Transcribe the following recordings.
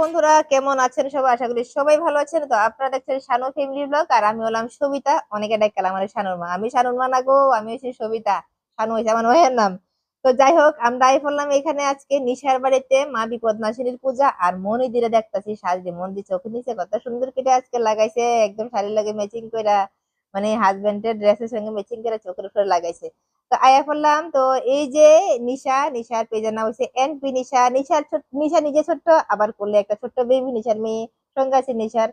বন্ধুরা, কেমন আছেন সবাই? আশা করি সবাই ভালো আছেন। তো আপনারা দেখছেন শানু ফ্যামিলি ব্লগ আর আমি হলাম সবিতা, অনেকে ডাকাল আমার শানুর মা। আমি শানুর মা না গো, আমি হচ্ছি সবিতা। শানু হয়েছে আমার মায়ের নাম। তো যাই হোক, আমরা আই পড়লাম এখানে আজকে নিশার বাড়িতে মা বিপদ নাশিনীর পূজা, আর মনি দিরে দেখতাছি সাজে মন্দির চোখে নিচে কত সুন্দর কেটে আজকে লাগাইছে, একদম শাড়ি লাগে ম্যাচিং কইরা মানে হাজবেন্ডের ড্রেসের সঙ্গে ম্যাচিং করে চোখের উপরে লাগাইছে। আয়া পড়লাম। তো এই যে নিশা, নিশার পেজের নাম হচ্ছে এনপি নিশা। নিশার নিশা নিজে ছোট্ট, আবার করলে একটা ছোট্ট বেবি নিশার মেয়ে। সঙ্গে আছে নিশার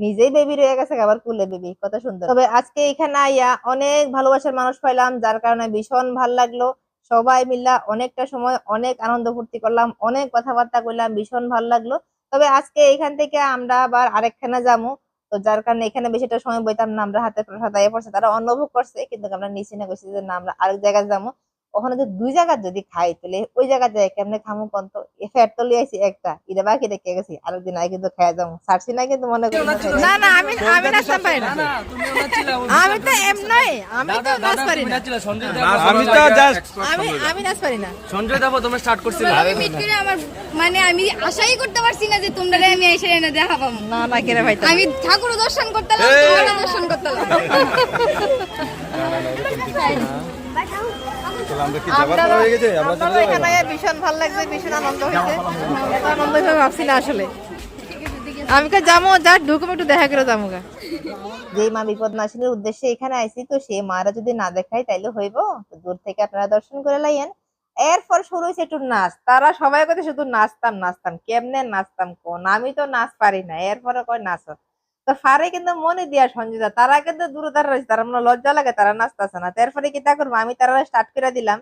নিজেই বেবি রয়ে গেছে, আবার কুলে বেবি কত সুন্দর। তবে আজকে এখানে আইয়া অনেক ভালোবাসার মানুষ পাইলাম, যার কারণে ভীষণ ভালো লাগল। সবাই মিল্লা অনেকটা সময় অনেক আনন্দ ফুর্তি করলাম, অনেক কথাবার্তা করলাম ভীষণ ভালো লাগল। তবে আজকে এখান থেকে আমরা আবার আরেকখানে যাব তো যার কারণে এখানে বেশিটা সময় বইতাম না আমরা হাতে প্রসাদ আইয়া পড়ছে, তারা অনুভব করছে, কিন্তু আমরা নিচে না করছি যে না, আমরা আরেক জায়গায় যাব। ওখানে যে দুই জায়গা যদি খাই তাহলে ওই জায়গা যায় কেমনে খামু কন্ত? ফ্যাট তো লিয়ে আইছি একটা এটা বাকি রেখে গেছি আর আরেকদিন আগে কিন্তু খাইয়া যাব ছাড়ছি না কিন্তু মনে করি। না না আমি আমি নাচতাম পারি না। আমি তো এমনি আমি তো নাচ পারি না। আমি তো জাস্ট আমি আমি নাচ পারি না। সঞ্জয় দেবো তোমরা স্টার্ট করছিলে। আমি মিট করে আমার মানে আমি আশাই করতে পারছি না যে তোমরা আমি এসে এনে দেখা পাবো। না না কেরে ভাই আমি ঠাকুর দর্শন করতে লাগলাম তোমরা দর্শন করতে লাগলাম আমরা কি যাবার পর গেছে? আমরা চলে যাব এখানে ভীষণ ভালো লাগছে ভীষণ আনন্দ হয়েছে। আনন্দ হয়েছে ভাবছি না আসলে। আমি কে যাব যা ঢুকুম একটু দেখা করে যাব যে মা বিপদ নাশিনীর উদ্দেশ্যে এখানে আইছি তো সে মারা যদি না দেখায় তাইলে হইব। তো দূর থেকে আপনারা দর্শন করে লাইয়েন। এরপর শুরু হয়েছে একটু নাচ। তারা সবাই কথা শুধু নাচতাম নাচতাম। কেমনে নাচতাম কোন আমি তো নাচ পারি না। এরপরে কয় নাচ তো ফারে কিন্তু মনে দিয়া সঞ্জিতা তারা কিন্তু দূরে তারা রয়েছে তারা মনে লজ্জা লাগে তারা নাচতেছে না। তারপরে কি তা করব? আমি তারা স্টার্ট করে দিলাম।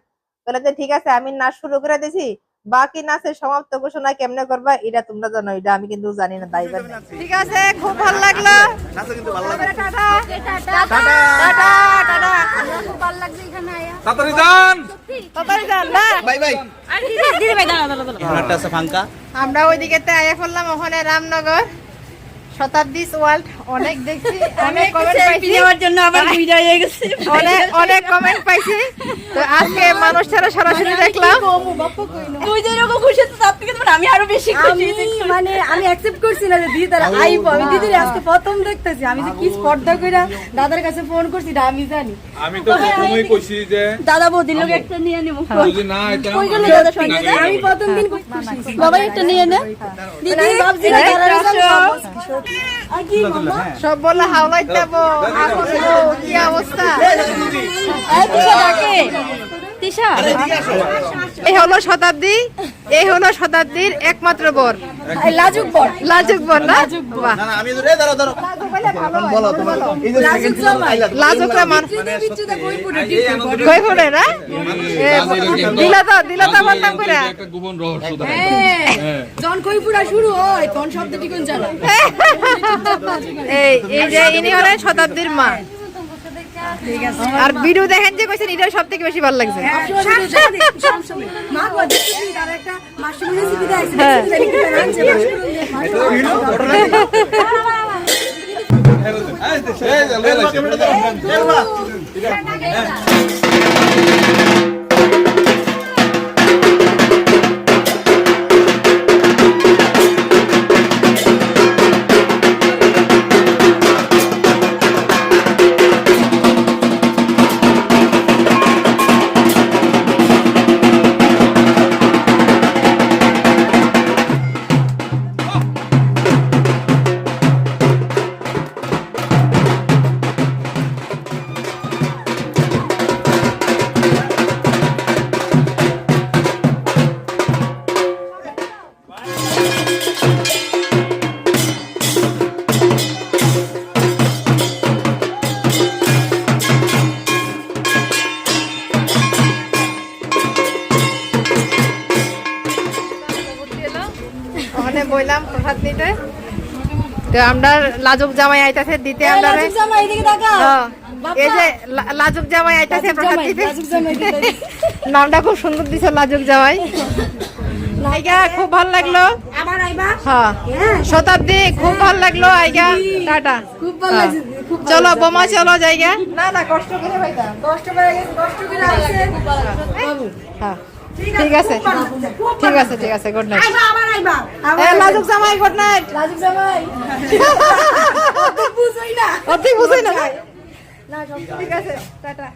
বলে যে ঠিক আছে আমি নাচ শুরু করে দিছি। বাকি নাচের সমাপ্ত ঘোষণা কেমনে করবা? এটা তোমরা জানো এটা আমি কিন্তু জানি না তাই জানি ঠিক আছে খুব ভালো লাগল। আমরা ওইদিকে আয়া পড়লাম ওখানে রামনগর। শতাব্দী ওয়ার্ল্ড অনেক দেখছি অনেক কমেন্ট পাইছি। নেওয়ার জন্য আবার ঘুরে হয়ে গেছে। অনেক অনেক কমেন্ট পাইছি। তো আজকে মানুষ ছাড়া সরাসরি দেখলাম। তুই যে এরকম খুশি তোমার আমি আরও বেশি খুশি মানে আমি অ্যাকসেপ্ট করছি না যে দিদি তারা আইব। আমি দিদির আজকে প্রথম দেখতেছি। আমি যে কি স্পর্ধা কইরা দাদার কাছে ফোন করছি এটা আমি জানি। আমি তো প্রথমেই কইছি যে দাদা বৌদির লোক একটা নিয়ে নিব। যদি না এটা কই গেল দাদা সঙ্গে? যায়? আমি প্রথম দিন খুশি। বাবা একটা নিয়ে নে। দিদি ভাবছি না তো কি মামা? সব বলল হাওলাই যাব। কি অবস্থা? এই তিশা ডাকে। তিশা এই হলো শতাব্দী এই হলো শতাব্দীর একমাত্র বর। লাজুক বড় লাজুক বর না? বাহ। না লাজুকরা মান বিচ্ছুদে বিচ্ছুদে বই পড়ে কই ফোনে না? এ, দিলা তো দিলা তো বলতাম করে। গোপন রহস্য হ্যাঁ। জন কইপুরা শুরু হয় কোন শব্দটি কোন জানা? এই এই যে ইনি হলেন শতাব্দীর মা। আর ভিডিও দেখেন যে কইছেন এটা সব থেকে বেশি ভালো লাগছে হ্যাঁ। ওখানে বইলাম প্রসাদ নিতে। তো আমরা লাজুক জামাই আইতাছে দিতে আমরা লাজুক জামাই এদিকে তাকা হ্যাঁ, এই যে লাজুক জামাই আইতাছে প্রসাদ দিতে। নামটা খুব সুন্দর দিছে লাজুক জামাই। আইগা খুব ভালো লাগল। আমার আইবা? হ্যাঁ। শতাব্দী খুব ভালো লাগল আইগা। টাটা। খুব ভালো। লাগছে চলো বোমা চলো জায়গা। না না কষ্ট করে ভাইটা কষ্ট করে কষ্ট করে বাবু হ্যাঁ ঠিক আছে ঠিক আছে ঠিক আছে গুড নাইট আইবা আবার আইবা। লাজুক জামাই গুড নাইট লাজুক জামাই। বুঝই না। অর্ধেক বুঝাই না না। ঠিক আছে টাটা।